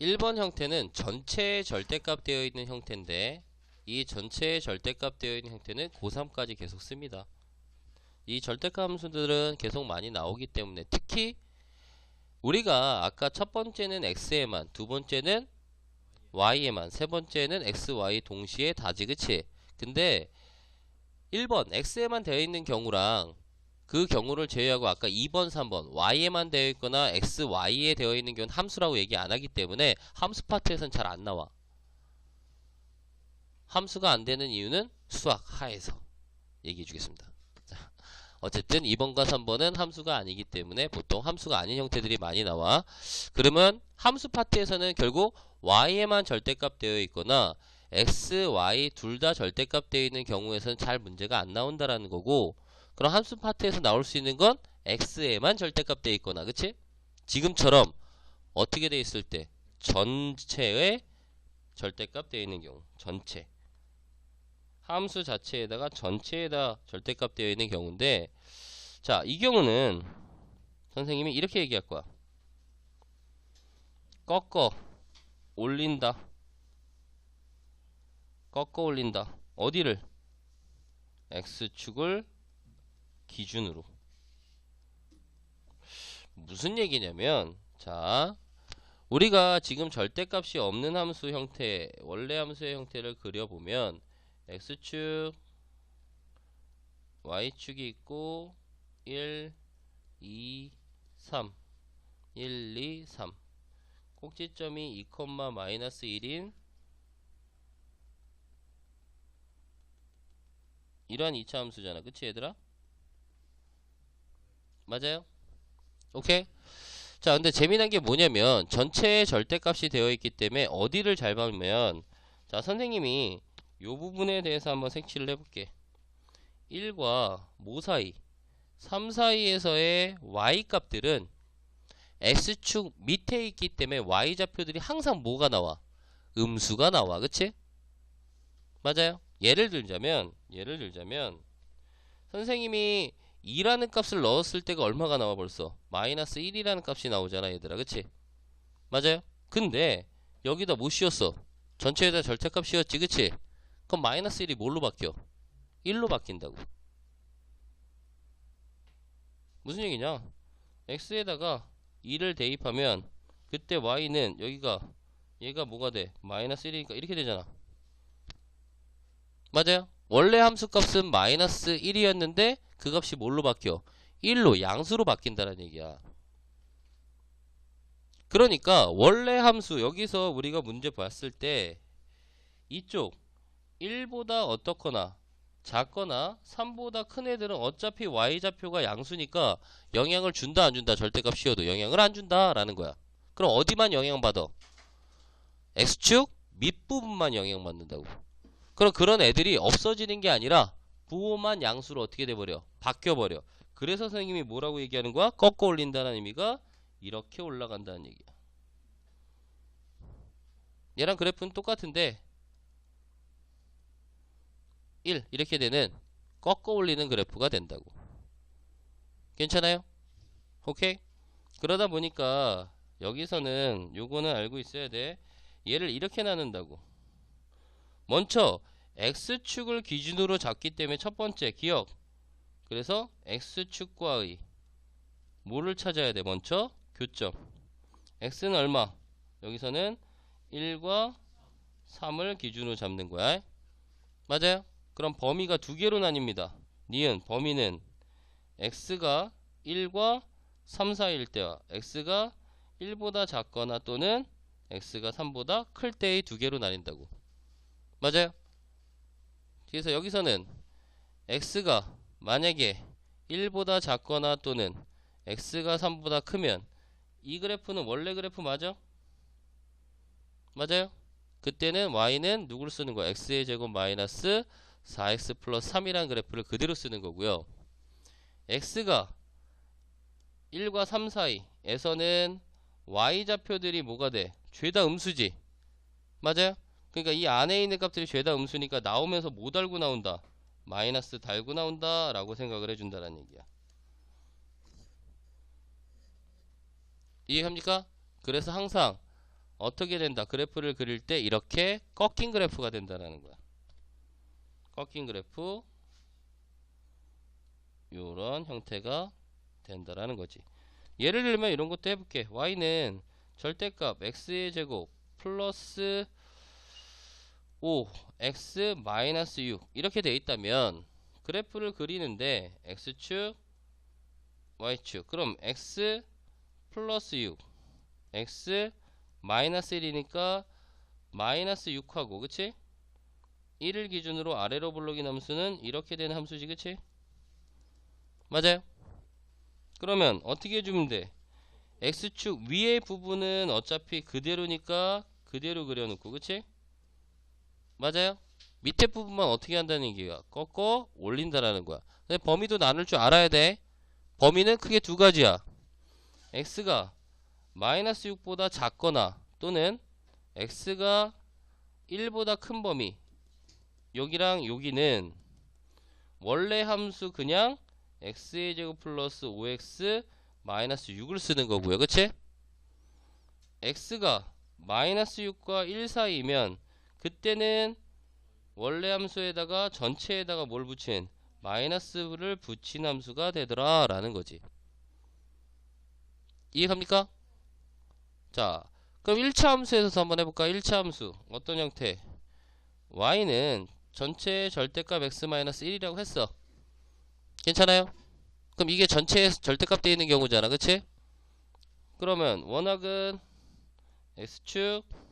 1번 형태는 전체의 절대값 되어 있는 형태인데 이 전체의 절대값 되어 있는 형태는 고3까지 계속 씁니다. 이 절대값 함수들은 계속 많이 나오기 때문에 특히 우리가 아까 첫 번째는 x에만 두 번째는 y에만 세 번째는 x, y 동시에 다지 그치? 근데 1번 x에만 되어 있는 경우랑 그 경우를 제외하고 아까 2번, 3번 y에만 되어 있거나 x, y에 되어 있는 경우는 함수라고 얘기 안 하기 때문에 함수 파트에선 잘 안 나와. 함수가 안 되는 이유는 수학 하에서 얘기해 주겠습니다. 자, 어쨌든 2번과 3번은 함수가 아니기 때문에 보통 함수가 아닌 형태들이 많이 나와. 그러면 함수 파트에서는 결국 y에만 절대값 되어 있거나 x, y 둘 다 절대값 되어 있는 경우에서는 잘 문제가 안 나온다라는 거고 그럼 함수 파트에서 나올 수 있는 건 x에만 절대값 되어 있거나 그치? 지금처럼 어떻게 되어 있을 때 전체의 절대값 되어 있는 경우 전체. 함수 자체에다가 전체에다 절대값 되어 있는 경우인데 자 이 경우는 선생님이 이렇게 얘기할 거야. 꺾어 올린다. 꺾어 올린다. 어디를? x축을 기준으로. 무슨 얘기냐면 자 우리가 지금 절대값이 없는 함수 형태 원래 함수의 형태를 그려보면 x축 y축이 있고 1 2 3 1 2 3 꼭지점이 2, 마이너스 1인 이러한 2차 함수잖아. 그치 얘들아? 맞아요? 오케이? 자 근데 재미난 게 뭐냐면 전체의 절대값이 되어 있기 때문에 어디를 잘 보면 자 선생님이 요 부분에 대해서 한번 색칠을 해볼게 1과 모 사이 3 사이에서의 y 값들은 x축 밑에 있기 때문에 y좌표들이 항상 뭐가 나와? 음수가 나와 그치? 맞아요 예를 들자면 예를 들자면 선생님이 2라는 값을 넣었을 때가 얼마가 나와 벌써? 마이너스 1이라는 값이 나오잖아 얘들아. 그치? 맞아요? 근데 여기다 뭐 씌웠어? 전체에다 절대값 씌웠지 그치? 그럼 마이너스 1이 뭘로 바뀌어? 1로 바뀐다고. 무슨 얘기냐? x에다가 2를 대입하면 그때 y는 여기가 얘가 뭐가 돼? 마이너스 1이니까 이렇게 되잖아. 맞아요 원래 함수값은 마이너스 1이었는데 그 값이 뭘로 바뀌어? 1로 양수로 바뀐다는 얘기야. 그러니까 원래 함수 여기서 우리가 문제 봤을 때 이쪽 1보다 어떻거나 작거나 3보다 큰 애들은 어차피 y좌표가 양수니까 영향을 준다 안 준다 절대값 씌워도 영향을 안 준다 라는 거야. 그럼 어디만 영향받아? x축 밑부분만 영향받는다고. 그럼 그런 애들이 없어지는 게 아니라 부호만 양수로 어떻게 돼버려? 바뀌어버려. 그래서 선생님이 뭐라고 얘기하는 거야? 꺾어 올린다는 의미가 이렇게 올라간다는 얘기야. 얘랑 그래프는 똑같은데 1 이렇게 되는 꺾어 올리는 그래프가 된다고. 괜찮아요? 오케이? 그러다 보니까 여기서는 요거는 알고 있어야 돼. 얘를 이렇게 나눈다고. 먼저 x축을 기준으로 잡기 때문에 첫 번째 기억. 그래서 x축과의 뭐를 찾아야 돼? 먼저 교점. X는 얼마? 여기서는 1과 3을 기준으로 잡는 거야. 맞아요? 그럼 범위가 두 개로 나뉩니다. 니은 범위는 x가 1과 3 사이일 때와 x가 1보다 작거나 또는 x가 3보다 클 때의 두 개로 나뉜다고 맞아요 그래서 여기서는 x가 만약에 1보다 작거나 또는 x가 3보다 크면 이 그래프는 원래 그래프 맞아? 맞아요? 그때는 y는 누구를 쓰는 거야? x의 제곱 마이너스 4x 플러스 3이라는 그래프를 그대로 쓰는 거고요. x가 1과 3 사이에서는 y좌표들이 뭐가 돼? 죄다 음수지. 맞아요? 그러니까 이 안에 있는 값들이 죄다 음수니까 나오면서 못 달고 나온다. 마이너스 달고 나온다 라고 생각을 해준다는 얘기야. 이해합니까? 그래서 항상 어떻게 된다? 그래프를 그릴 때 이렇게 꺾인 그래프가 된다라는 거야. 꺾인 그래프 요런 형태가 된다라는 거지. 예를 들면 이런 것도 해볼게. y는 절대값 x의 제곱 플러스 5 x 마이너스 6 이렇게 돼 있다면 그래프를 그리는데 x축 y축 그럼 x 플러스 6 x 마이너스 1이니까 마이너스 6하고 그치? 1을 기준으로 아래로 블록인 함수는 이렇게 되는 함수지 그치? 맞아요? 그러면 어떻게 해주면 돼? x축 위의 부분은 어차피 그대로니까 그대로 그려놓고 그치? 맞아요? 밑에 부분만 어떻게 한다는 얘기야? 꺾어 올린다라는 거야. 근데 범위도 나눌 줄 알아야 돼. 범위는 크게 두 가지야. x가 마이너스 6보다 작거나 또는 x가 1보다 큰 범위 여기랑 여기는 원래 함수 그냥 x의 제곱 플러스 5x 마이너스 6을 쓰는 거고요. 그치? x가 마이너스 6과 1 사이면 그때는 원래 함수에다가 전체에다가 뭘 붙인 마이너스를 붙인 함수가 되더라 라는 거지 이해갑니까? 자 그럼 1차 함수에서 한번 해볼까 1차 함수 어떤 형태 y는 전체 절대값 x-1이라고 했어 괜찮아요? 그럼 이게 전체에 절대값 되어 있는 경우잖아 그치? 그러면 원학은 x축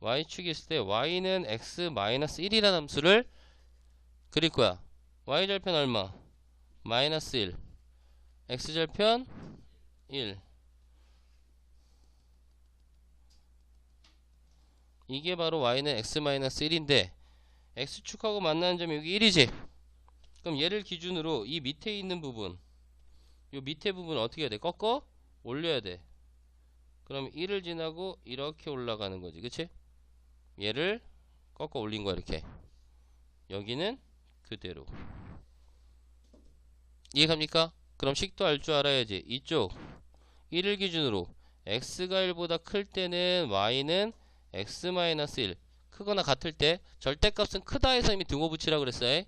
y축이 있을 때 y는 x-1이라는 함수를 그릴 거야. y절편 얼마? 마이너스 1 x절편 1 이게 바로 y는 x-1인데 x축하고 만나는 점이 여기 1이지 그럼 얘를 기준으로 이 밑에 있는 부분 요 밑에 부분 어떻게 해야 돼? 꺾어 올려야 돼 그럼 1을 지나고 이렇게 올라가는 거지 그치? 얘를 꺾어 올린 거야 이렇게. 여기는 그대로. 이해갑니까? 그럼 식도 알 줄 알아야지. 이쪽. 1을 기준으로 x가 1보다 클 때는 y는 x-1 크거나 같을 때 절대값은 크다 해서 이미 등호 붙이라고 그랬어요.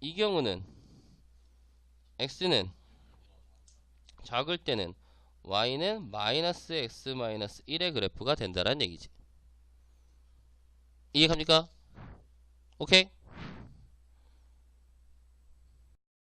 이 경우는 x는 작을 때는 y는 마이너스 x 마이너스 1의 그래프가 된다는 얘기지 이해갑니까? 오케이?